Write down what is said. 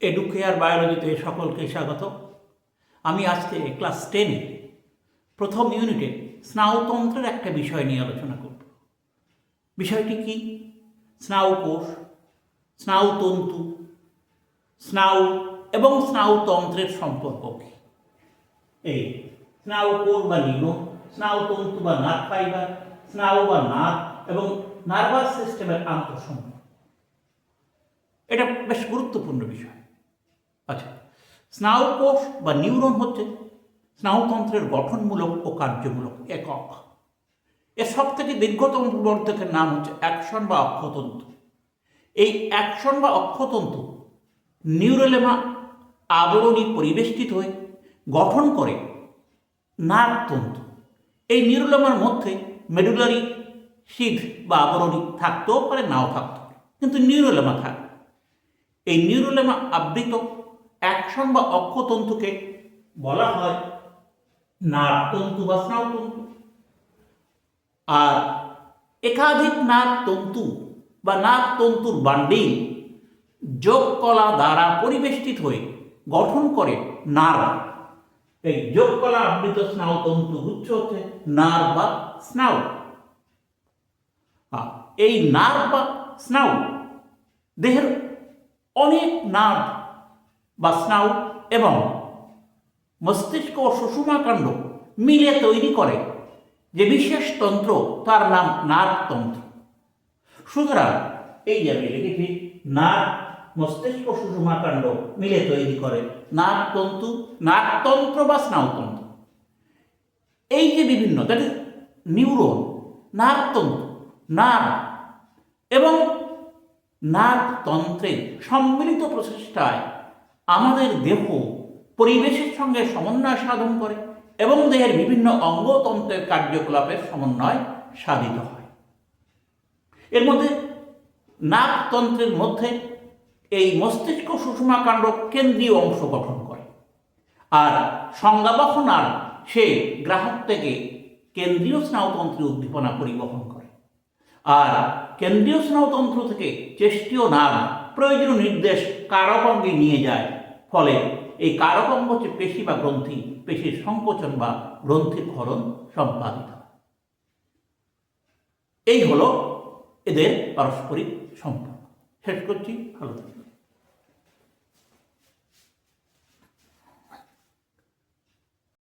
Educare বায়োলজিতে সকলকে স্বাগত। আমি আজকে ক্লাস টেনে প্রথম ইউনিটে স্নায়ুতন্ত্রের একটা বিষয় নিয়ে আলোচনা করব। বিষয়টি কি? স্নায়ুকোষ স্নায়ুতন্তু স্নায়ু এবং স্নায়ুতন্ত্রের সম্পর্ক কী? এই স্নায়ুকোষ বা নিউরন স্নায়ুতন্তু বা নার্ভ ফাইবার, স্নায়ু বা নার্ভ এবং নার্ভাস সিস্টেমের আন্তঃসম্পর্ক এটা বেশ গুরুত্বপূর্ণ বিষয়। আচ্ছা। স্নায়ুকোষ বা নিউরন হচ্ছে স্নায়ুতন্ত্রের গঠনমূলক ও কার্যমূলক একক। এর সব থেকে দীর্ঘতম প্রবর্ধকের নাম হচ্ছে অ্যাকশন বা অক্ষতন্তু। এই অ্যাকশন বা অক্ষতন্তু নিউরোলেমা আবরণী পরিবেষ্টিত হয়ে গঠন করে নার্ভতন্তু এই নিউরোলেমার মধ্যে মেডুলারি শিড বা আবরণী থাকতেও পারে, নাও থাকতে কিন্তু নিউরোলেমা থাকে। এই নিউরোলেমা আবৃত অ্যাকশন বা অক্ষতন্তুকে বলা হয় নাড়তন্তু বা স্নায়ুতন্তু আর একাধিক নাড় তন্তু বা নাড় তন্তুর বান্ডিল যোগ কলা দ্বারা পরিবেষ্টিত হয়ে গঠন করে নার্ভ এই যোগ কলা আবৃত স্নায়ুতন্তু গুচ্ছ হচ্ছে নার বা আর এই নার বা স্নায়ু দেহের অনেক নার্ভ বা স্নায়ু এবং মস্তিষ্ক ও সুষুমাকাণ্ড মিলে তৈরি করে যে বিশেষ তন্ত্র তার নাম নার্ভতন্ত্র সুতরাং এই যে আমি লিখেছি নার্ভ মস্তিষ্ক সুষুমাকাণ্ড মিলে তৈরি করে নার্ভতন্তু নার্ভতন্ত্র বা স্নায়ুতন্ত্র। এই যে বিভিন্ন দ্যাট ইজ নিউরন নার্ভতন্ত্র নার্ভ এবং নার্ভতন্ত্রের সম্মিলিত প্রচেষ্টায় আমাদের দেহ পরিবেশের সঙ্গে সমন্বয় সাধন করে এবং দেহের বিভিন্ন অঙ্গতন্ত্রের কার্যকলাপের সমন্বয় সাধিত হয়। এর মধ্যে নাকতন্ত্রের মধ্যে এই মস্তিষ্ক সুষমাকাণ্ড কেন্দ্রীয় অংশ গঠন করে। আর সংজ্ঞাবহ নার সে গ্রাহক থেকে কেন্দ্রীয় স্নায়ুতন্ত্রের উদ্দীপনা পরিবহন করে। আর কেন্দ্রীয় স্নায়ুতন্ত্র থেকে চেষ্টীয় নাম প্রয়োজনীয় নির্দেশ কারক অঙ্গে নিয়ে যায়। ফলে এই কারক অঙ্গ হচ্ছে পেশি বা গ্রন্থি, পেশির সংকোচন বা গ্রন্থির ক্ষরণ সম্পাদিত। এই হলো এদের পারস্পরিক সম্পর্ক। শেষ করছি, ভালো থাকবেন।